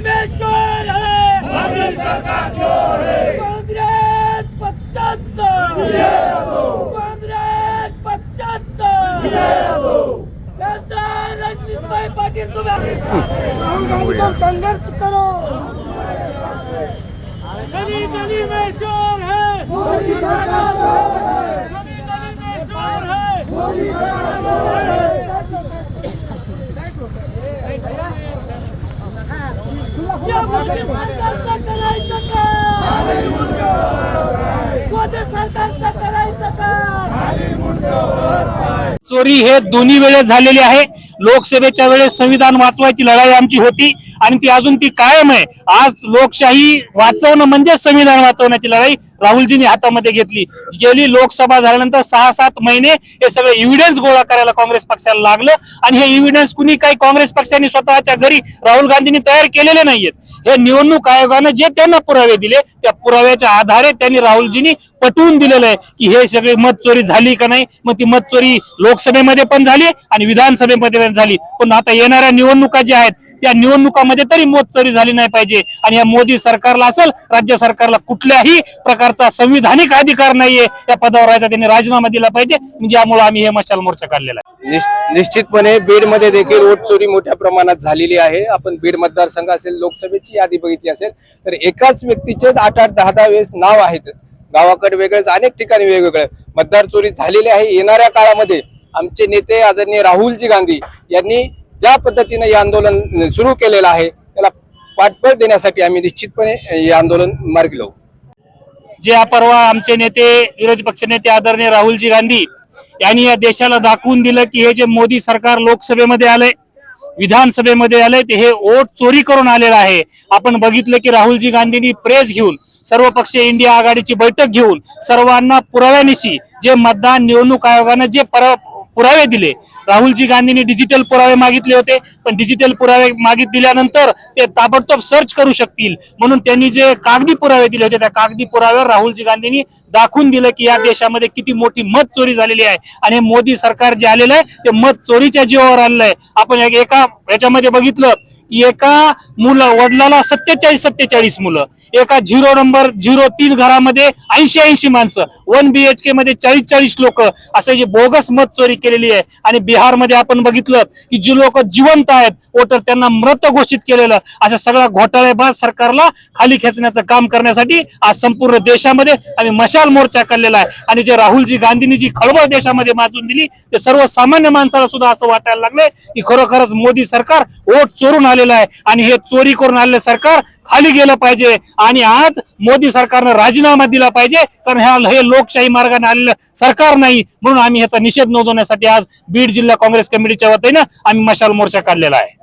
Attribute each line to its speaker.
Speaker 1: निमेश्वर है। काँग्रेस पक्षाचा काँग्रेस पक्षाचा खासदार रणजितभाई पाटील तुम्ही संघर्ष करो। गली गली में शोर है।
Speaker 2: मोदी सरकार
Speaker 1: गली गली में शोर है। या मोदी सरकारचं करायचं का मोदी सरकारचं करायचं का
Speaker 3: चोरी हे दोन्ही वेळेस झालेली आहे. लोकसभेच्या वेळेस संविधान वाचवायची लढाई आमची होती आणि ती अजून ती कायम आहे. आज लोकशाही वाचवणं म्हणजे संविधान वाचवण्याची लढाई. राहुलजींनी हातामध्ये घेतली. गेली लोकसभा झाल्यानंतर सहा सात महिने हे सगळे इव्हिडन्स गोळा करायला काँग्रेस पक्षाला लागलं. आणि हे इव्हिडन्स कुणी काही काँग्रेस पक्षाने स्वतःच्या घरी राहुल गांधींनी तयार केलेले नाहीयेत. हे निवडणूक आयोगानं जे त्यांना पुरावे दिले त्या पुराव्याच्या आधारे त्यांनी राहुलजींनी पटवून दिलेलं आहे की हे सगळे मत चोरी झाली का नाही. मग ती मत चोरी लोकसभेमध्ये पण झाली आणि विधानसभेमध्ये पण झाली. पण आता येणाऱ्या निवडणुका ज्या आहेत या निवडणुकामध्ये तरी मत चोरी झाली नाही पाहिजे. आणि या मोदी सरकारला असेल राज्य सरकारला कुठल्याही प्रकारचा संविधानिक अधिकार नाहीये या पदावर राहायचा त्यांनी राजीनामा दिला पाहिजे. म्हणजे ज्यामुळे आम्ही हे मशाल मोर्चा काढलेला आहे.
Speaker 4: निश्चितपणे बीडमध्ये देखील वोट चोरी मोठ्या प्रमाणात झालेली आहे. आपण बीड मतदारसंघ असेल लोकसभेची यादी बघितली असेल तर एकाच व्यक्तीचे आठ आठ दहा दहा वेळेस नाव आहेत. गावाकडे वेगळेच अनेक ठिकाणी वेगवेगळे. मतदार चोरी झालेली आहे. येणाऱ्या काळामध्ये आमचे नेते आदरणीय राहुलजी गांधी यांनी ज्या पद्धतीने हे आंदोलन सुरू केलेलं आहे त्याला पाठबळ देण्यासाठी आम्ही निश्चितपणे हे आंदोलन मार्गी लावू.
Speaker 3: जे परवा आमचे नेते विरोधी पक्ष नेते आदरणीय राहुलजी गांधी यांनी या देशाला दाखवून दिलं की हे जे मोदी सरकार लोकसभेमध्ये आलंय विधानसभेमध्ये आलंय ते हे वोट चोरी करून आलेलं आहे. आपण बघितलं की राहुलजी गांधींनी प्रेस घेऊन सर्वपक्षीय इंडिया आघाडीची बैठक घेऊन सर्वांना पुराव्यानिशी जे मतदान निवडणूक आयोगानं जे पर- पुरावे दिले. राहुलजी गांधींनी डिजिटल पुरावे मागितले होते. पण डिजिटल पुरावे मागित दिल्यानंतर ते ताबडतोब सर्च करू शकतील. म्हणून त्यांनी जे कागदी पुरावे दिले होते त्या कागदी पुराव्यावर राहुलजी गांधींनी दाखवून दिलं की या देशामध्ये किती मोठी मत चोरी झालेली आहे. आणि मोदी सरकार जे आलेलं आहे ते मत चोरीच्या जीवावर आलेलं आहे. आपण एका याच्यामध्ये बघितलं एका मुलं वडिलाला सत्तेचाळीस सत्तेचाळीस मुलं. एका झिरो नंबर झिरो तीन घरामध्ये ऐंशी ऐंशी माणसं. वन बीएचके मध्ये चाळीस चाळीस लोक. असे जे बोगस मत चोरी केलेली आहे. आणि बिहारमध्ये आपण बघितलं की जी लोक जिवंत आहेत वोटर त्यांना मृत घोषित केलेलं. अशा सगळ्या घोटाळेबाज सरकारला. खाली खेचण्याचं काम करण्यासाठी आज संपूर्ण देशामध्ये आम्ही मशाल मोर्चा काढलेला आहे. आणि जे राहुलजी गांधींनी जी खळबळ देशामध्ये माजून दिली ते सर्वसामान्य माणसाला सुद्धा असं वाटायला लागले की खरोखरच मोदी सरकार वोट चोरून आले आलेलं आहे. आणि हे चोरी करून आलेलं सरकार खाली गेलं पाहिजे. आणि आज मोदी सरकारनं राजीनामा दिला पाहिजे. कारण ह्या हे लोकशाही मार्गाने आलेलं सरकार नाही. म्हणून आम्ही ह्याचा निषेध नोंदवण्यासाठी आज बीड जिल्हा काँग्रेस कमिटीच्या वतीनं आम्ही मशाल मोर्चा काढलेला आहे.